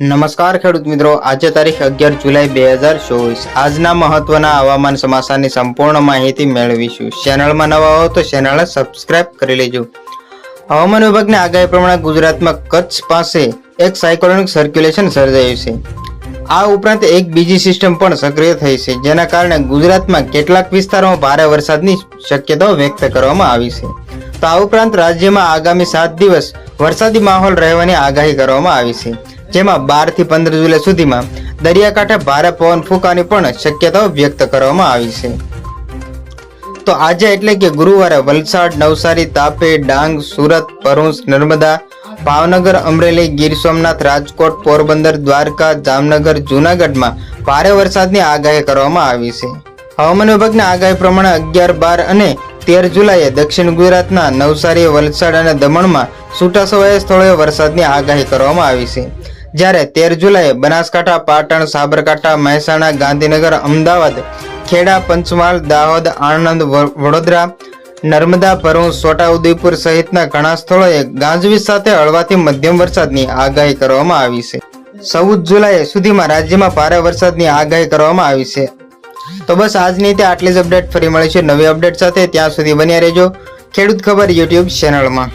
નમસ્કાર ખેડૂત મિત્રો. આજે તારીખ અગિયાર જુલાઈ બે હજાર ચોવીસ. આજના મહત્વના હવામાન સમાચારની સંપૂર્ણ માહિતી મેળવીશું. ચેનલમાં નવા હો તો ચેનલને સબસ્ક્રાઇબ કરી લેજો. હવામાન વિભાગની આગાહી પ્રમાણે ગુજરાતમાં કચ્છ પાસે એક સાયકોલોનિક સર્ક્યુલેશન સર્જાયું છે. આ ઉપરાંત એક બીજી સિસ્ટમ પણ સક્રિય થઈ છે, જેના કારણે ગુજરાતમાં કેટલાક વિસ્તારોમાં ભારે વરસાદની શક્યતાઓ વ્યક્ત કરવામાં આવી છે. તો આ ઉપરાંત રાજ્યમાં આગામી સાત દિવસ વરસાદી માહોલ રહેવાની આગાહી કરવામાં આવી છે. જેમાં બારથી પંદર જુલાઈ સુધીમાં દરિયાકાંઠે ભારે પવન ફૂંકાની પણ શક્યતાઓ વ્યક્ત કરવામાં આવી છે. તો આજે એટલે કે ગુરુવારે વલસાડ, નવસારી, તાપી, ડાંગ, સુરત, ભરૂચ, નર્મદા, ભાવનગર, અમરેલી, ગીર સોમનાથ, રાજકોટ, પોરબંદર, દ્વારકા, જામનગર, જૂનાગઢમાં ભારે વરસાદની આગાહી કરવામાં આવી છે. હવામાન વિભાગની આગાહી પ્રમાણે અગિયાર, બાર અને તેર જુલાઈએ દક્ષિણ ગુજરાતના નવસારી, વલસાડ અને દમણમાં છૂટાછવાયા સ્થળોએ વરસાદની આગાહી કરવામાં આવી છે. જ્યારે તેર જુલાઈએ બનાસકાંઠા, પાટણ, સાબરકાંઠા, મહેસાણા, ગાંધીનગર, અમદાવાદ, ખેડા, પંચમહાલ, દાહોદ, આણંદ વડોદરા, નર્મદા, ભરૂચ, છોટાઉદેપુર સહિતના ઘણા સ્થળોએ ગાજવીજ સાથે હળવાથી મધ્યમ વરસાદની આગાહી કરવામાં આવી છે. ચૌદ જુલાઈ સુધીમાં રાજ્યમાં ભારે વરસાદની આગાહી કરવામાં આવી છે. તો બસ આજની તે આટલી જ અપડેટ ફરી મળીશું નવી અપડેટ સાથે. ત્યાં સુધી બન્યા રહેજો. ખેડૂત ખબર યુટ્યુબ ચેનલમાં.